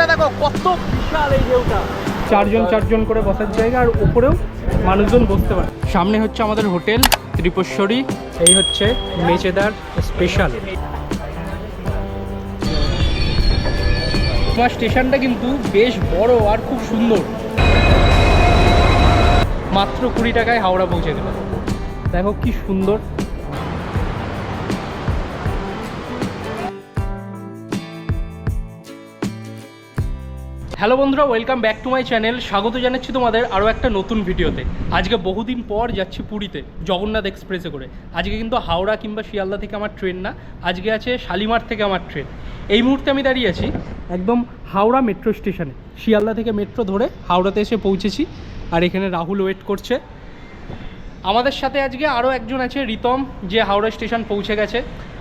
ঢেউটা, দেখো কত বিশাল এই ঢেউটা। চারজন চারজন করে বসার জায়গা, আর উপরেও মানুষজন বসতে পারে। সামনে হচ্ছে আমাদের হোটেল ত্রিপুরেশ্বরী এই হচ্ছে মেচেদার স্পেশাল। তোমার স্টেশনটা কিন্তু বেশ বড় আর খুব সুন্দর। মাত্র কুড়ি টাকায় হাওড়া পৌঁছে গেল দেখো কি সুন্দর। হ্যালো বন্ধুরা welcome back to my channel স্বাগত জানাচ্ছি তোমাদের আরও একটা নতুন ভিডিওতে। আজকে বহুদিন পর যাচ্ছি পুরীতে, জগন্নাথ এক্সপ্রেসে করে। আজকে কিন্তু হাওড়া কিংবা শিয়ালদা থেকে আমার ট্রেন না, আজকে আছে শালিমার থেকে আমার ট্রেন এই মুহূর্তে আমি দাঁড়িয়ে আছি একদম হাওড়া মেট্রো স্টেশনে শিয়ালদা থেকে মেট্রো ধরে হাওড়াতে এসে পৌঁছেছি, আর এখানে রাহুল ওয়েট করছে। আমাদের সাথে আজকে আরও একজন আছে, রিতম, যে হাওড়া স্টেশন পৌঁছে গেছে।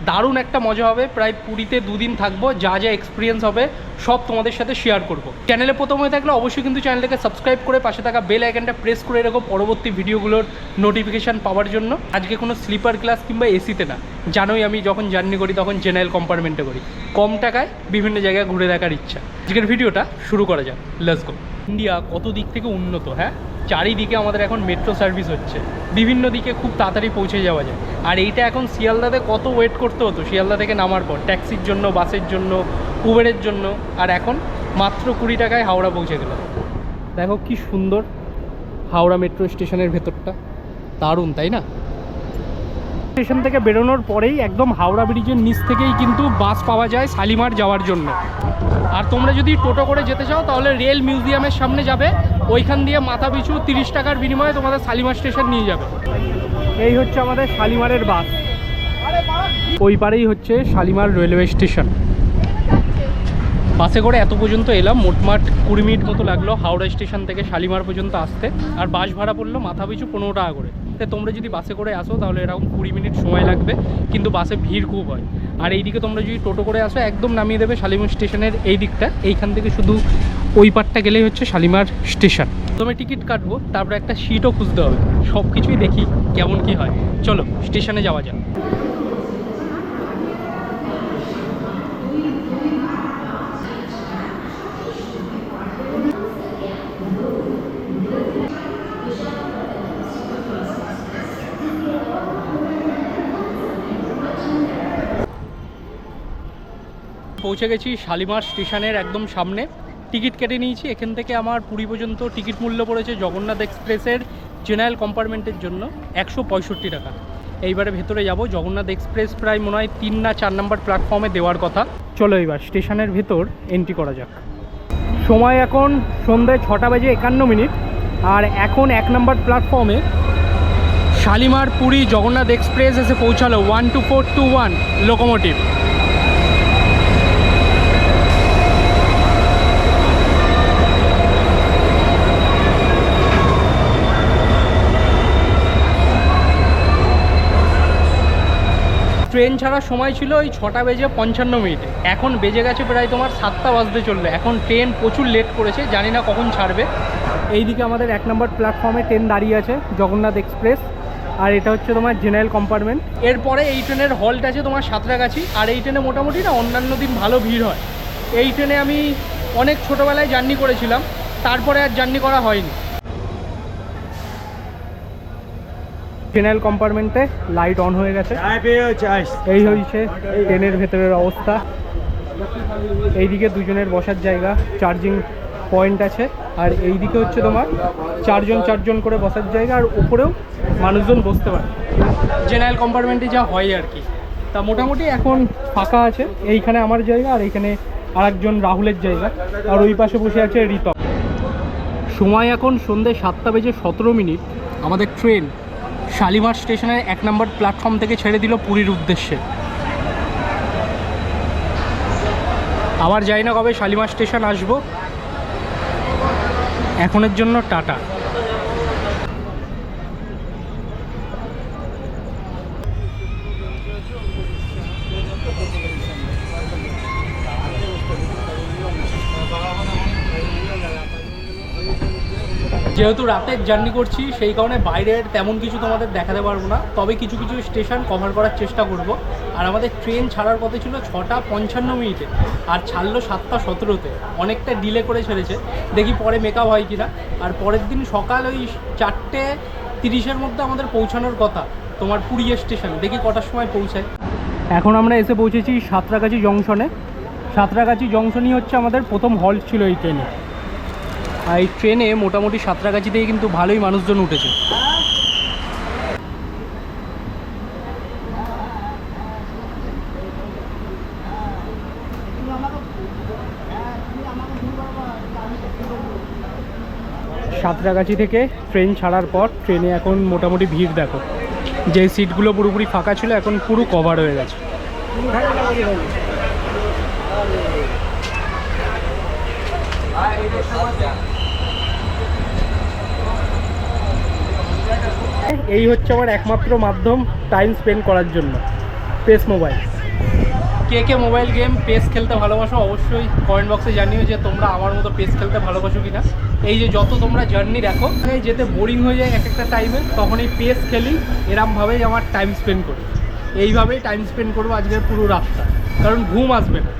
দারুণ একটা মজা হবে, প্রায় পুরীতে দুদিন থাকব, যা যা এক্সপিরিয়েন্স হবে, সব তোমাদের সাথে শেয়ার করব। চ্যানেলে প্রথম হয়ে থাকলে অবশ্যই কিন্তু চ্যানেলটাকে সাবস্ক্রাইব করে পাশে থাকা বেল আইকনটা প্রেস করে এরকম পরবর্তী ভিডিওগুলোর নোটিফিকেশান পাওয়ার জন্য। আজকে কোনো স্লিপার ক্লাস কিংবা এসিতে না। জানোই আমি যখন জার্নি করি, তখন জেনারেল কম্পার্টমেন্টে করি। কম টাকায় বিভিন্ন জায়গায় ঘুরে দেখার ইচ্ছা। আজকের ভিডিওটা শুরু করা যাক। লেটস গো ইন্ডিয়া কত দিক থেকে উন্নত হ্যাঁ? চারিদিকে আমাদের এখন মেট্রো সার্ভিস হচ্ছে। বিভিন্ন দিকে খুব তাড়াতাড়ি পৌঁছে যাওয়া যায়। আর এইটা এখন শিয়ালদাতে কত ওয়েট করতে হতো? শিয়ালদা থেকে নামার পর ট্যাক্সির জন্য, বাসের জন্য উবেরের জন্য। আর এখন মাত্র কুড়ি টাকায় হাওড়া পৌঁছে গেল। দেখো কি সুন্দর হাওড়া মেট্রো স্টেশনের ভেতরটা। দারুণ, তাই না? স্টেশন থেকে বেরোনোর পরেই একদম হাওড়া ব্রিজের নিচ থেকেই কিন্তু বাস পাওয়া যায় শালিমার যাওয়ার জন্য। আর তোমরা যদি টোটো করে যেতে চাও, তাহলে রেল মিউজিয়ামের সামনে যাবে। ওইখান দিয়ে মাথা পিছু তিরিশ টাকার বিনিময়ে তোমাদের শালিমার স্টেশন নিয়ে যাবে। এই হচ্ছে আমাদের শালিমারের বাস। ওই পারেই হচ্ছে শালিমার রেলওয়ে স্টেশন। বাসে করে এত পর্যন্ত এলাম, মোটমাট কুড়ি মিনিট মতো লাগল হাওড়া স্টেশন থেকে শালিমার পর্যন্ত আসতে। আর বাস ভাড়া পড়ল মাথা পিছু পনেরো টাকা করে। তো তোমরা যদি বাসে করে আসো, তাহলে এরকম কুড়ি মিনিট সময় লাগবে, কিন্তু বাসে ভিড় খুব হয়। আর এইদিকে তোমরা যদি টোটো করে আসো, একদম নামিয়ে দেবে শালিমার স্টেশনের এই দিকটা। এইখান থেকে শুধু ওই পারটা গেলেই হচ্ছে শালিমার স্টেশন। তুমি টিকিট কাটবো, তারপরে একটা সিটও খুঁজতে হবে। সব কিছুই দেখি কেমন কি হয়। চলো, স্টেশনে যাওয়া যাক। পৌঁছে গেছি শালিমার স্টেশনের একদম সামনে। টিকিট কেটে নিয়েছি। এখান থেকে আমার পুরী পর্যন্ত টিকিট মূল্য পড়েছে জগন্নাথ এক্সপ্রেসের জেনারেল কম্পার্টমেন্টের জন্য একশো পঁয়ষট্টি টাকা। এইবারে ভেতরে যাব। জগন্নাথ এক্সপ্রেস প্রায় মনে হয় তিন না চার নম্বর প্ল্যাটফর্মে দেওয়ার কথা। চলো এবার স্টেশনের ভেতর এন্ট্রি করা যাক। সময় এখন সন্ধ্যে ছটা বাজে একান্ন মিনিট। আর এখন এক নম্বর প্ল্যাটফর্মে শালিমার পুরী জগন্নাথ এক্সপ্রেস এসে পৌঁছালো। One two four two one locomotive train ছাড়ার সময় ছিল ওই ছটা বেজে পঞ্চান্ন মিনিটে। এখন বেজে গেছে প্রায় তোমার সাতটা বাজতে চললে। এখন ট্রেন প্রচুর লেট করেছে জানি না কখন ছাড়বে। এইদিকে আমাদের এক নম্বর প্ল্যাটফর্মে ট্রেন দাঁড়িয়ে আছে জগন্নাথ এক্সপ্রেস আর এটা হচ্ছে তোমার জেনারেল কম্পার্টমেন্ট এরপরে এই ট্রেনের হল্ট আছে তোমার সাঁতরাগাছি। আর এই ট্রেনে মোটামুটি না অন্যান্য দিন ভালো ভিড় হয়। এই ট্রেনে আমি অনেক ছোটোবেলায় জার্নি করেছিলাম। তারপরে আর জার্নি করা হয়নি। জেনারেল কম্পার্টমেন্টে লাইট অন হয়ে গেছে। এই হয়েছে ট্রেনের ভেতরের অবস্থা। এইদিকে দুজনের বসার জায়গা চার্জিং পয়েন্ট আছে। আর এইদিকে হচ্ছে তোমার চারজন চারজন করে বসার জায়গা আর উপরেও মানুষজন বসতে পারে। জেনারেল কম্পার্টমেন্টে যা হয় আর কি। তা মোটামুটি এখন ফাঁকা আছে। এইখানে আমার জায়গা আর এইখানে আরেকজন রাহুলের জায়গা। আর ওই পাশে বসে আছে রিতম। সময় এখন সন্ধ্যে সাতটা বেজে সতেরো মিনিট। আমাদের ট্রেন শালিমার স্টেশনের এক নম্বর প্ল্যাটফর্ম থেকে ছেড়ে দিল পুরীর উদ্দেশ্যে। আবার যাই না কবে শালিমার স্টেশন আসব। এখনের জন্য টাটা। যেহেতু রাতের জার্নি করছি, সেই কারণে বাইরের তেমন কিছু তোমাদের দেখাতে পারব না। তবে কিছু কিছু স্টেশন কভার করার চেষ্টা করব। আর আমাদের ট্রেন ছাড়ার পথে ছিল ছটা পঞ্চান্ন মিনিটে, আর ছাড়লো সাতটা সতেরোতে। অনেকটা ডিলে করে ছেড়েছে। দেখি পরে মেকআপ হয় কিনা। আর পরের দিন সকাল ওই চারটে তিরিশের মধ্যে আমাদের পৌঁছানোর কথা, তোমার পুরী স্টেশন দেখি কটার সময় পৌঁছায়। এখন আমরা এসে পৌঁছেছি সাঁতরাগাছি জংশনে। সাঁতরাগাছি জংশনই হচ্ছে আমাদের প্রথম হল্ট ছিল এই ট্রেনে এই ট্রেনে মোটামুটি সাঁতরাগাছি থেকে কিন্তু ভালোই মানুষজন উঠেছে। সাঁতরাগাছি থেকে ট্রেন ছাড়ার পর ট্রেনে এখন মোটামুটি ভিড় দেখো। যে সিটগুলো পুরোপুরি ফাঁকা ছিল, এখন পুরো কভার হয়ে গেছে। এই হচ্ছে আমার একমাত্র মাধ্যম টাইম স্পেন্ড করার জন্য পেস মোবাইল কে কে মোবাইল গেম পেস খেলতে ভালোবাসো অবশ্যই কমেন্ট বক্সে জানিও যে তোমরা আমার মতো পেস খেলতে ভালোবাসো কিনা। এই যে যত তোমরা জার্নি দেখো এই যেতে বোরিং হয়ে যায় এক একটা টাইমে তখন এই পেস খেলি এরমভাবেই আমার টাইম স্পেন্ড করি। এইভাবেই টাইম স্পেন্ড করব আজকের পুরো রাতটা। কারণ ঘুম আসবে না।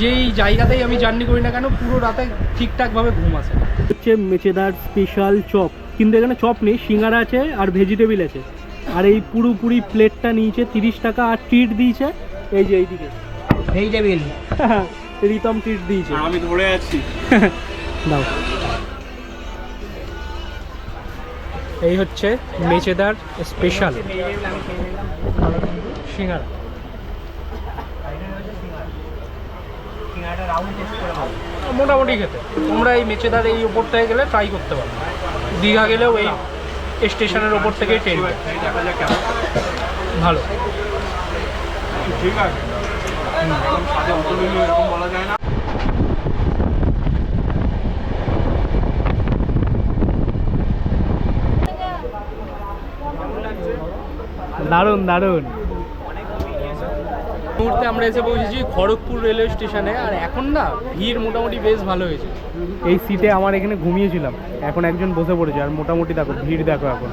যেই জায়গাতেই আমি জার্নি করি না কেন পুরো রাতে ঠিকঠাকভাবে ঘুম আসে হচ্ছে মেচেদার স্পেশাল চপ কিন্তু এখানে চপ নেই সিঙ্গারা আছে আর ভেজিটেবিল আছে। আর এই পুরোপুরি প্লেটটা নিয়েছে তিরিশ টাকা আর ট্রিট দিয়েছে এই যে এইদিকে। ভেজিটেবিল। রিতম ট্রিট দিয়েছে। আমি ধরে আছি। দাও। এই হচ্ছে মেচেদার স্পেশাল সিঙ্গারা। মোটামুটি খেতে। তোমরা এই মেচেদার এই থেকে গেলে ট্রাই করতে পারো। দীঘা গেলেও এই স্টেশনের ওপর থেকেই ট্রেন ভালো। দারুণ দারুণ। মুহূর্তে আমরা এসে পৌঁছেছি খড়গপুর রেলওয়ে স্টেশনে। আর এখন না ভিড় মোটামুটি বেশ ভালো হয়েছে। এই সিটে আমার এখানে ঘুমিয়েছিলাম। এখন একজন বসে পড়েছে আর মোটামুটি দেখো ভিড় দেখো এখন।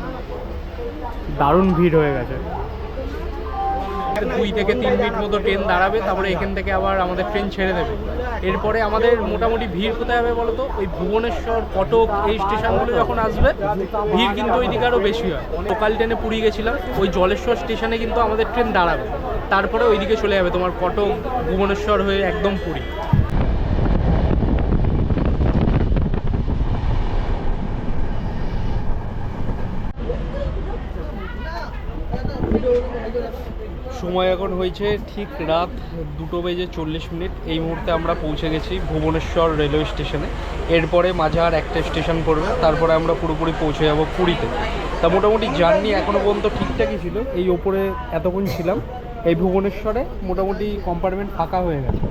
দারুণ ভিড় হয়ে গেছে। দুই থেকে তিন মিনিট মতো ট্রেন দাঁড়াবে তারপরে এখান থেকে আবার আমাদের ট্রেন ছেড়ে দেবে। এরপরে আমাদের মোটামুটি ভিড় কোথায় হবে বলতো? ওই ভুবনেশ্বর, কটক, এই স্টেশনগুলো যখন আসবে, ভিড় কিন্তু ওই দিকে আরও বেশি হয়। লোকাল ট্রেনে পুরী গেছিলাম, ওই জলেশ্বর স্টেশনে কিন্তু আমাদের ট্রেন দাঁড়াবে। তারপরে ওইদিকে চলে যাবে তোমার কটক, ভুবনেশ্বর হয়ে একদম পুরী। সময় এখন হয়েছে ঠিক রাত দুটো বেজে চল্লিশ মিনিট। এই মুহূর্তে আমরা পৌঁছে গেছি ভুবনেশ্বর রেলওয়ে স্টেশনে। এরপরে মাঝে আর একটা স্টেশন পড়বে, তারপরে আমরা পুরোপুরি পৌঁছে যাব পুরীতে। তা মোটামুটি জার্নি এখনও পর্যন্ত ঠিকঠাকই ছিল, এই ওপরে এতক্ষণ ছিলাম। এই ভুবনেশ্বরে মোটামুটি কম্পার্টমেন্ট ফাঁকা হয়ে গেছে।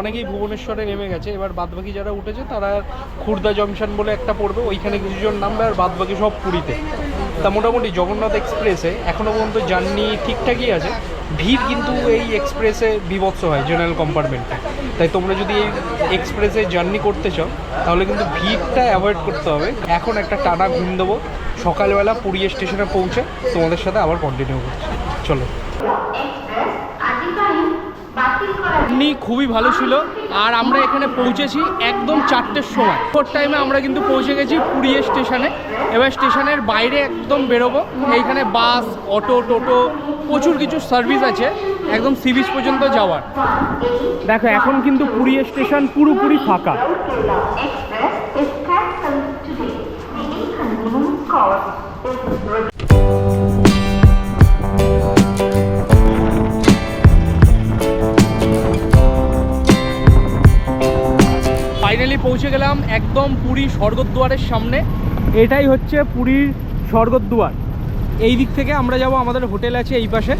অনেকেই ভুবনেশ্বরে নেমে গেছে, এবার বাদবাকি যারা উঠেছে তারা খুর্দা জংশন বলে একটা পড়বে, ওইখানে কিছুজন নামবে আর বাদবাকি সব পুরীতে। তা মোটামুটি জগন্নাথ এক্সপ্রেসে এখনও পর্যন্ত জার্নি ঠিকঠাকই আছে ভিড় কিন্তু এই এক্সপ্রেসে বিভৎস হয় জেনারেল কম্পার্টমেন্টে তাই তোমরা যদি এই এক্সপ্রেসে জার্নি করতে চাও, তাহলে কিন্তু ভিড়টা অ্যাভয়েড করতে হবে। এখন একটা টানা ঘুম দেবো, সকালবেলা পুরী স্টেশনে পৌঁছে তোমাদের সাথে আবার কন্টিনিউ করছি। চলো। এমনি খুবই ভালো ছিল আর আমরা এখানে পৌঁছেছি একদম চারটের সময় ফোর টাইমে আমরা কিন্তু পৌঁছে গেছি পুরী স্টেশনে এবার স্টেশনের বাইরে একদম বেরোবো এইখানে বাস অটো টোটো প্রচুর কিছু সার্ভিস আছে একদম সি বিচ পর্যন্ত যাওয়ার দেখো এখন কিন্তু পুরী স্টেশন পুরোপুরি ফাঁকা ফাইনালি পৌঁছে গেলাম একদম পুরী স্বর্গদ্বারের সামনে। এটাই হচ্ছে পুরীর স্বর্গদ্বার। এই দিক থেকে আমরা যাব, আমাদের হোটেল আছে এই পাশে।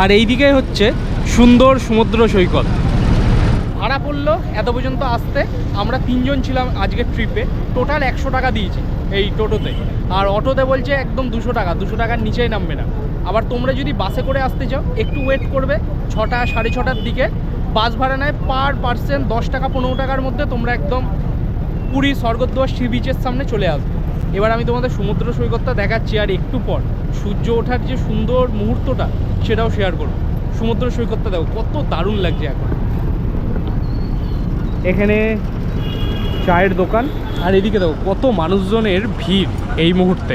আর এই দিকে হচ্ছে সুন্দর সমুদ্র সৈকত। ভাড়া পড়ল এত পর্যন্ত আসতে। আমরা তিনজন ছিলাম আজকের ট্রিপে। টোটাল একশো টাকা দিয়েছি এই টোটোতে। আর অটোতে বলছে একদম দুশো টাকা। দুশো টাকার নিচেই নামবে না। আবার তোমরা যদি বাসে করে আসতে চাও, একটু ওয়েট করবে, ছটা, সাড়ে ছটার দিকে। বাস ভাড়া নেয় পার পার্সেন্ট দশ টাকা পনেরো টাকার মধ্যে তোমরা একদম পুরী স্বর্গদ্বার সি বিচের সামনে চলে আসবে। এবার আমি তোমাদের সমুদ্র সৈকতটা দেখাচ্ছি আর একটু পর। সূর্য ওঠার যে সুন্দর মুহূর্তটা, সেটাও শেয়ার করব। সমুদ্র সৈকতটা দেখো, কত দারুণ লাগছে এখন। এখানে চায়ের দোকান। আর এদিকে দেখো, কত মানুষজনের ভিড় এই মুহূর্তে।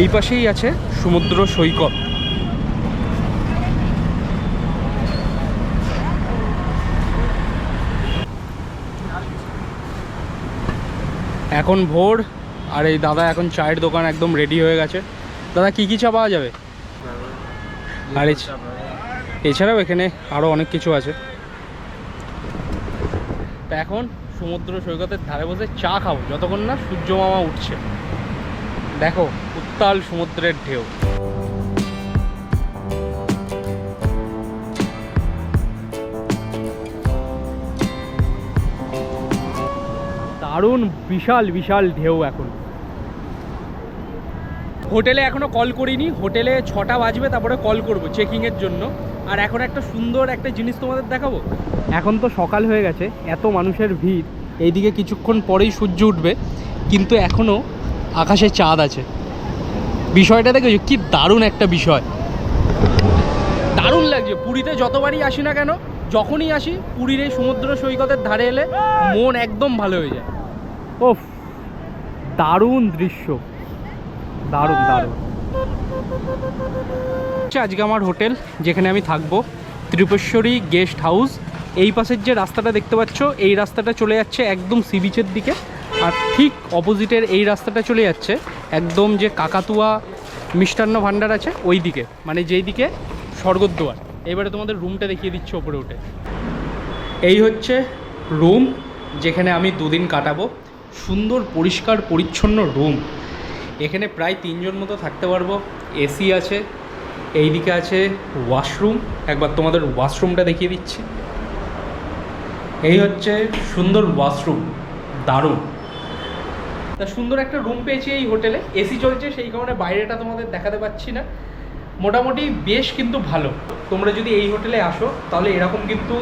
এই পাশেই আছে সমুদ্র সৈকত। এখন ভোর আর এই দাদা এখন চায়ের দোকান একদম রেডি হয়ে গেছে। দাদা কি কি চা পাওয়া যাবে? আর এছ- এছাড়াও এখানে আরও অনেক কিছু আছে। তা এখন সমুদ্র সৈকতের ধারে বসে চা খাব যতক্ষণ না সূর্য মামা উঠছে। দেখো উত্তাল সমুদ্রের ঢেউ। দারুণ, বিশাল বিশাল ঢেউ এখন। হোটেলে এখনও কল করিনি। হোটেলে ছটা বাজবে, তারপরে কল করব চেকিংয়ের জন্য। আর এখন একটা সুন্দর একটা জিনিস তোমাদের দেখাবো। এখন তো সকাল হয়ে গেছে, এত মানুষের ভিড়। এইদিকে কিছুক্ষণ পরেই সূর্য উঠবে, কিন্তু এখনও আকাশে চাঁদ আছে। বিষয়টা দেখেছ? কি দারুণ একটা বিষয়। দারুণ লাগছে। পুরীতে যতবারই আসি না কেন, যখনই আসি, পুরীর এই সমুদ্র সৈকতের ধারে এলে মন একদম ভালো হয়ে যায়। ওফ দারুণ দৃশ্য। দারুণ দারুণ। হচ্ছে আজকে আমার হোটেল, যেখানে আমি থাকব ত্রিপুরেশ্বরী গেস্ট হাউস। এই পাশের যে রাস্তাটা দেখতে পাচ্ছ, এই রাস্তাটা চলে যাচ্ছে একদম সি বিচের দিকে, আর ঠিক অপোজিটের এই রাস্তাটা চলে যাচ্ছে একদম যে কাকাতুয়া মিষ্টান্ন ভাণ্ডার আছে, ওই দিকে মানে যেই দিকে স্বর্গদ্বার। এবারে তোমাদের রুমটা দেখিয়ে দিচ্ছে ওপরে উঠে। এই হচ্ছে রুম যেখানে আমি দুদিন কাটাবো। সুন্দর, পরিষ্কার, পরিচ্ছন্ন রুম এখানে প্রায় তিনজন মতো থাকতে পারব। এসি আছে এই দিকে আছে ওয়াশরুম একবার তোমাদের ওয়াশরুমটা দেখিয়ে দিচ্ছি। এই হচ্ছে সুন্দর ওয়াশরুম দারুণ। তা সুন্দর একটা রুম পেয়েছি এই হোটেলে। এসি চলছে, সেই কারণে বাইরেটা তোমাদের দেখাতে পাচ্ছি না। মোটামুটি বেশ কিন্তু ভালো। তোমরা যদি এই হোটেলে আসো, তাহলে এরকম কিন্তু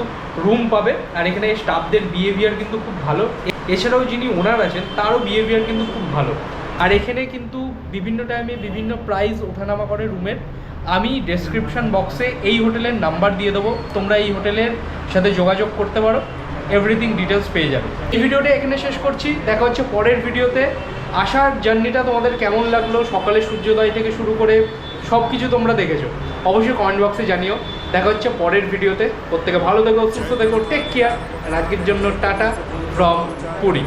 রুম পাবে। আর এখানে স্টাফদের বিহেভিয়ার কিন্তু খুব ভালো। এছাড়াও যিনি ওনার আছেন, তারও বিহেভিয়ার কিন্তু খুব ভালো। আর এখানে কিন্তু বিভিন্ন টাইমে বিভিন্ন প্রাইস ওঠানামা করে রুমের। আমি ডেসক্রিপশন বক্সে এই হোটেলের নাম্বার দিয়ে দেবো। তোমরা এই হোটেলের সাথে যোগাযোগ করতে পারো। এভরিথিং ডিটেলস পেয়ে যাবে। এই ভিডিওটা এখানে শেষ করছি। দেখা হচ্ছে পরের ভিডিওতে। আসার জার্নিটা তোমাদের কেমন লাগল? সকালে সূর্যোদয় থেকে শুরু করে সব কিছু তোমরা দেখেছ। অবশ্যই কমেন্ট বক্সে জানিও। দেখা হচ্ছে পরের ভিডিওতে। প্রত্যেকে ভালো থেকো, সুস্থ থেকো টেক কেয়ার আজকের জন্য টাটা ফ্রম পুরী